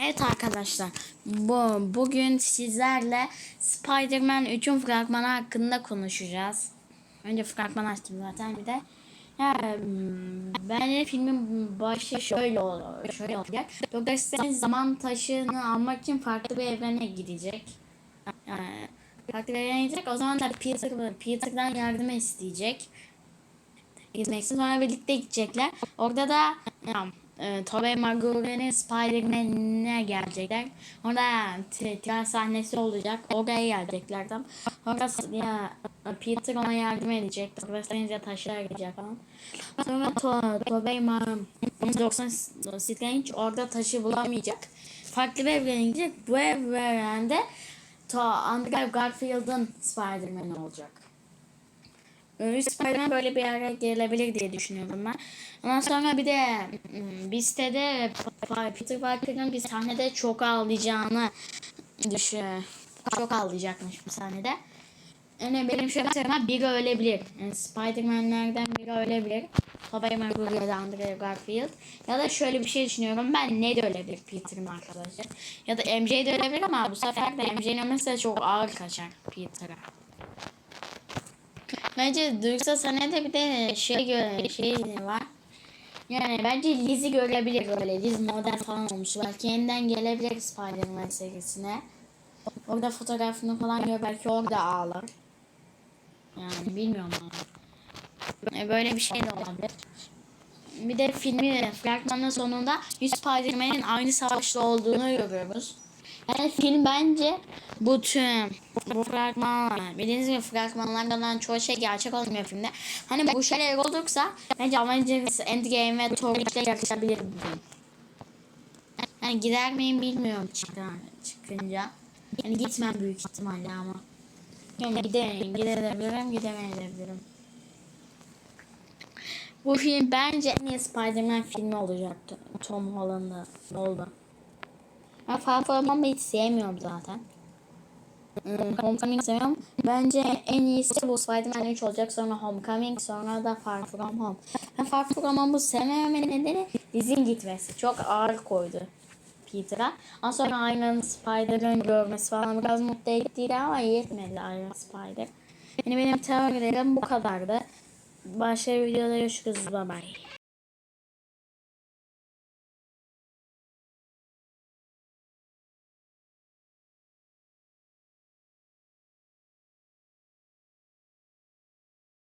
Evet arkadaşlar, bu bugün sizlerle Spider-Man 3'ün fragmanı hakkında konuşacağız. Önce fragman açtım zaten bir de. Ya, hmm, bence filmin başı şöyle olur, şöyle olacak. Doktor Strange zaman taşını almak için farklı bir evrene gidecek. Yani, farklı bir evrene gidecek. O zaman da Peter, Peter'dan yardım isteyecek. Gitmek için sonra birlikte gidecekler. Orada da ya, e, Tobey Maguire'nin Spider-Man'ine gelecekler. Orada tiyatro sahnesi olacak. Oraya gelecekler tam. Orada ya, Peter ona yardım edecek. Sonra Strange'e taşlar gelecek falan. Sonra to, Tobey Ma 90 Strange orada taşı bulamayacak. Farklı bir evrene gidecek. Bu evrende to Andrew Garfield'ın Spider-Man olacak. Spider-Man böyle bir yere gelebilir diye düşünüyorum ben. Ondan sonra bir de hmm, bir sitede Peter Parker'ın bir sahnede çok ağlayacağını düşün. Çok ağlayacakmış bir sahnede. Yani benim şöyle söyleyeyim biri ölebilir. Yani Spider-Man'lerden biri ölebilir. Tobey Maguire ya da Andrew Garfield. Ya da şöyle bir şey düşünüyorum ben ne de ölebilir Peter'ın arkadaşı. Ya da MJ de ölebilir ama bu sefer de MJ'nin mesela çok ağır kaçar Peter'a. Bence duygusal sahnede bir de şey göre şey var. Yani bence Liz'i görebilir böyle. Liz model falan olmuş. Belki yeniden gelebilir Spider-Man serisine. Orada fotoğrafını falan gör. Belki orada ağlar. Yani bilmiyorum ama. E, Böyle bir şey de olabilir. Bir de filmi fragmanın sonunda 100 Spider-Man'in aynı savaşta olduğunu görüyoruz. Yani film bence bu tüm bu fragmanlar bildiğiniz gibi fragmanlardan çoğu şey gerçek olmuyor filmde. Hani bu şeyler olursa bence Avengers Endgame ve Thor 3'le yarışabilir bu film. Yani gider miyim bilmiyorum çıkınca. Yani gitmem büyük ihtimalle ama. Yani giderim, gidebilirim, gidemeyebilirim. Bu film bence en iyi Spider-Man filmi olacaktı. Tom Holland'da oldu. Ben Far From Home'u hiç sevmiyorum zaten. Homecoming seviyorum. Bence en iyisi bu Spider-Man 3 olacak. Sonra Homecoming, sonra da Far From Home. Ben Far From Home'u sevmememin nedeni dizin gitmesi. Çok ağır koydu Peter'a. Ondan sonra Iron Spider'ın görmesi falan biraz mutlu ettiydi ama yetmedi Iron Spider. Yani benim teorilerim bu kadardı. Başka videoda görüşürüz. Bye bye.